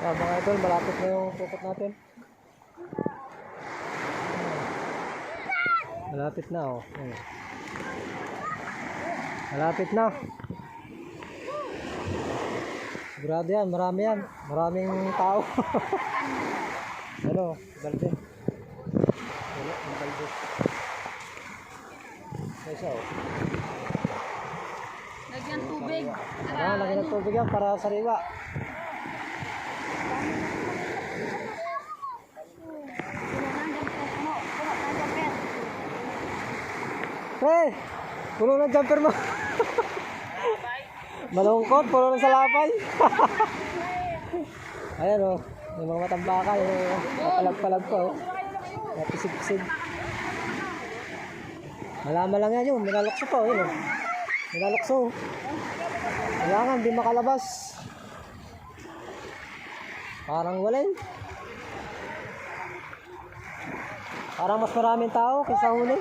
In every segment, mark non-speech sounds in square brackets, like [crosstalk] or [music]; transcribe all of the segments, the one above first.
Ah, mga idol, malapit na yung pupot natin. Malapit na, oh. Ayun. Malapit na. Sigurado yan, marami yan. Maraming tao. [laughs] ano, balde. Wala, balde. May isa, oh. Lagyan tubig. Ah, lagyan ng tubig yan para sariwa. Pre, puno ng jumper mo. Malungkot, puno ng salapay. [laughs] Ayan oh, may mga matambaka, yung kapalag-palag pa oh. Napisig-pisig. Malaman lang yan yun, minalokso pa oh, yun oh. Minalokso. Kailangan, di makalabas. Parang walay. Parang mas maraming tao kaysa huli.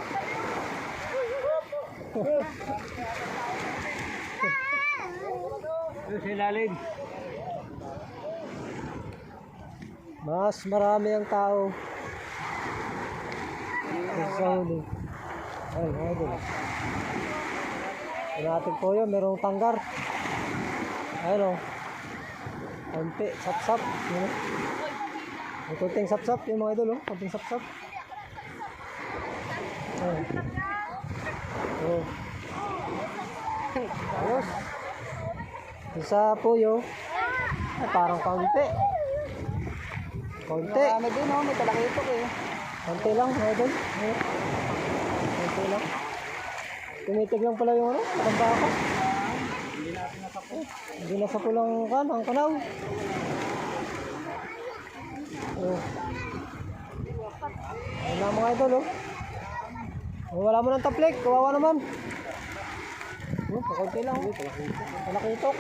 Silalim. Mas marami ang tao. Huli. Ay, mga natin po yun, merong tanggar. Ayun o. Konti, sap-sap. Yun o. May konting sap-sap yung mga idol o. Konting sap-sap. Ayun. Oh. Ayos. Isa po yun. Ay, parang konti. Konti. Ano din oh, may talakitok eh. Konti lang, idol. Ayun. Konti lang. Tumitig lang pala yung ano, matambaka. Hindi na sa pulang kan, ang kanaw. Oh. Ayun na mga idol, oh. Oh, wala mo ng taplik, kawawa naman. Oh, pakunti lang. Malakitok.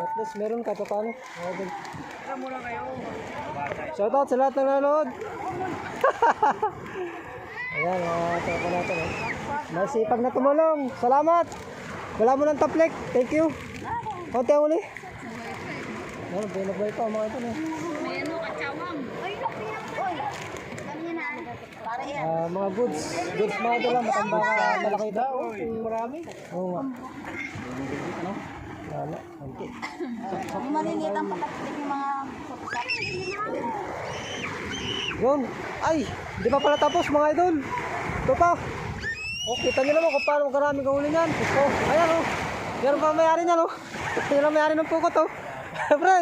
At least meron ka, paano? Mga idol. Shoutout sa lahat ng nanonood. [laughs] Ayan, mga tropa natin. Eh. Masipag na tumulong. Salamat. Wala mo ng taplik. Thank you. Konti ang uli. Ayan, binagway pa mga ito. Eh. May ano, katsawang. Ay, Oy, Ah, mga goods. Goods mga ito lang. Matamba ka. Malaki ito. Marami. Oo nga. Ano? Wala. Konti. Yung maliliit ang pataktik yung mga. Yun. Ay, di pa pala tapos mga idol. Ito pa. Oh, kita nyo naman kung paano karaming kahuli niyan. Ito. Ayan oh. Yan pa ang mayari niyan oh. Yan ang mayari ng pukot oh. [laughs] Pre.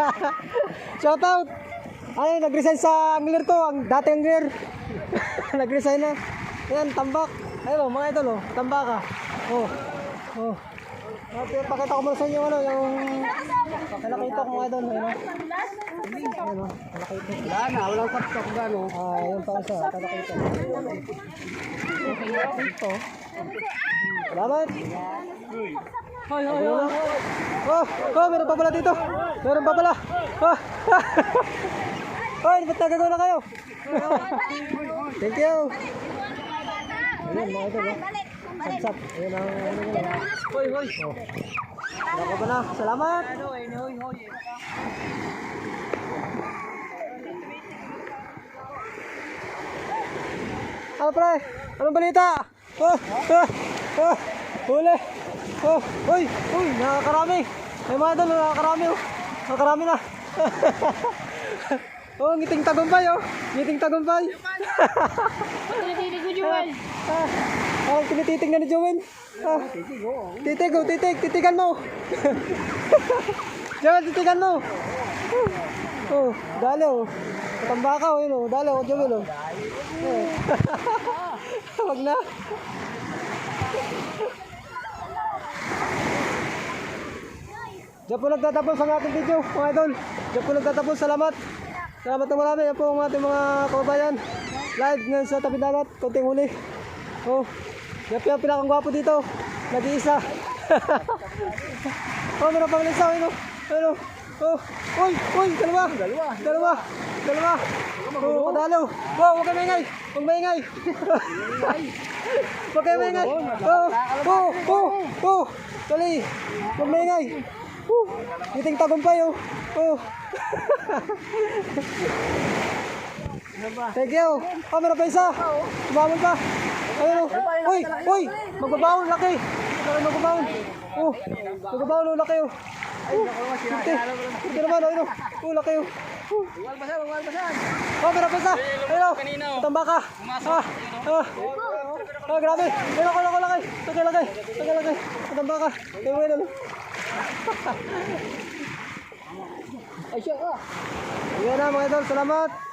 [laughs] Shout out. Ay, nag-resign sa angler to. Ang dating angler. [laughs] nag-resign na. Ayan, tambak. Ayun oh, mga idol oh. Tambaka. Oh. Oh. Okay, pakita ko muna sa inyo ano, yung nakita ko mga idol. Ayun oh. Ayun oh. Nakita. Wala na, walang kapsok gano. Ah, yung pa isa, tatakita. Ito. Salamat. Hoy, hoy, Ano na? Oh, oh, meron pa pala dito. Meron pa pala. [laughs] Oh. Hoy, ba't nagagawa na kayo? Thank you. Ayun, mga idol. oh. Sapsap. Ayun ang ano nila. hoy, hoy. Oh. Wala pa na. Salamat. Hoy, hoy, hoy. Ano pre? Anong balita? Oh, oh, oh, huli. Oh, uy, uy, nakakarami. May mga doon, nakakarami oh. Nakakarami na. [laughs] oh, ngiting tagumpay oh. Ngiting tagumpay. Tinitinig ko, Joel. ah, [laughs] parang tinititig na ni Jowen. Ah, titig oh, titig, titigan mo. [laughs] Jowen, titigan mo. Oh, dali oh. Tambaka oh, yun oh. Dali oh, oh. Oh. Wag na. Diyan po nagtatapos ang ating video, mga idol. Diyan po nagtatapos. Salamat. Salamat ng marami. Yan po ang ating mga kababayan. Live ngayon sa tabi dagat. Kunting huli. Oh, yan po yung pinakang gwapo dito. Nag-iisa. [laughs] oh, meron pa isa. Ano? Ano? Oh, uy, uy, dalawa. Dalawa. Dalawa. Dalawa. Oh, kadalaw. Oh, huwag kayo maingay. Huwag maingay. [laughs] Huwag kayo maingay. Oh, oh, oh, oh. Tuloy. Huwag maingay. Oh, giting tagumpay oh. Oh. Thank you. Oh, meron pa isa. Tumamon pa. Ayun oh. Uy, uy, magbabaon, laki. Magbabaon. Oh, magbabaon, oh, laki oh. Oh, kunti. Kunti naman, ayun oh. Oh, laki oh. Oh. Oh, meron pa isa. Ayun oh. Tamba ka. Ah, ah. Ah, grabe. Ayun ako, laki, laki. Laki, laki. Laki, laki. Tamba ka. Ayun, ayun, ayun. Ay, siya ka. Ayan na mga idol, salamat.